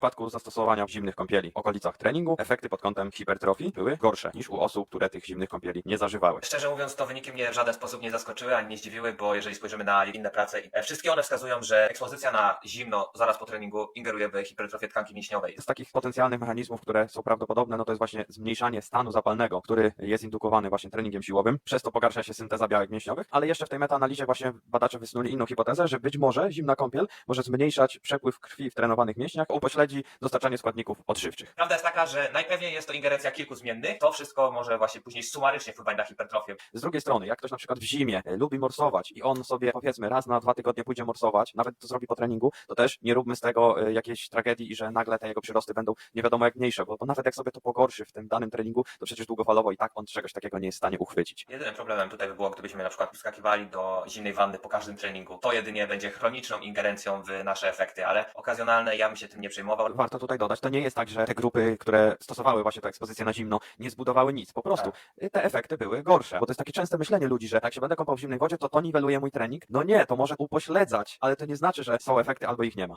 przypadku zastosowania zimnych kąpieli w okolicach treningu efekty pod kątem hipertrofii były gorsze niż u osób, które tych zimnych kąpieli nie zażywały. Szczerze mówiąc, to wyniki mnie w żaden sposób nie zaskoczyły ani nie zdziwiły, bo jeżeli spojrzymy na inne prace, e, wszystkie one wskazują, że ekspozycja na zimno zaraz po treningu ingeruje w hipertrofię tkanki mięśniowej. Z takich potencjalnych mechanizmów, które są prawdopodobne, no to jest właśnie zmniejszanie stanu zapalnego, który jest indukowany właśnie treningiem siłowym. Przez to pogarsza się synteza białek mięśniowych, ale jeszcze w tej metaanalizie właśnie badacze wysnuli inną hipotezę, że być może zimna kąpiel może zmniejszać przepływ krwi w trenowanych mięśniach, a upośledzi dostarczanie składników odżywczych. Prawda jest taka, że najpewniej jest to ingerencja kilku zmiennych. To wszystko może właśnie później sumarycznie wpływać na hipertrofię. Z drugiej strony, jak ktoś na przykład w zimie e, lubi morsować i on sobie powiedzmy raz na dwa tygodnie pójdzie morsować, nawet to zrobi po treningu, to też nie róbmy z tego e, jakiejś tragedii i że nagle te jego przyrosty będą nie wiadomo jak mniejsze, bo, bo nawet jak sobie to pogorszy w tym danym treningu, to przecież długofalowo i tak on czegoś takiego nie jest w stanie uchwycić. Jedynym problemem tutaj by było, gdybyśmy na przykład wskakiwali do zimnej wanny po każdym treningu. To jedynie będzie chroniczną ingerencją w nasze efekty, ale okazjonalne ja bym się tym nie przejmował. Warto tutaj dodać, to nie jest tak, że te grupy, które stosowały właśnie tę ekspozycję na zimno, nie zbudowały nic. Po prostu y, te efekty były gorsze. Bo to jest takie częste myślenie ludzi, że jak się będę kąpał w zimnej wodzie, to to niweluje mój trening. No nie, to może upośledzać, ale to nie znaczy, że są efekty albo ich nie ma.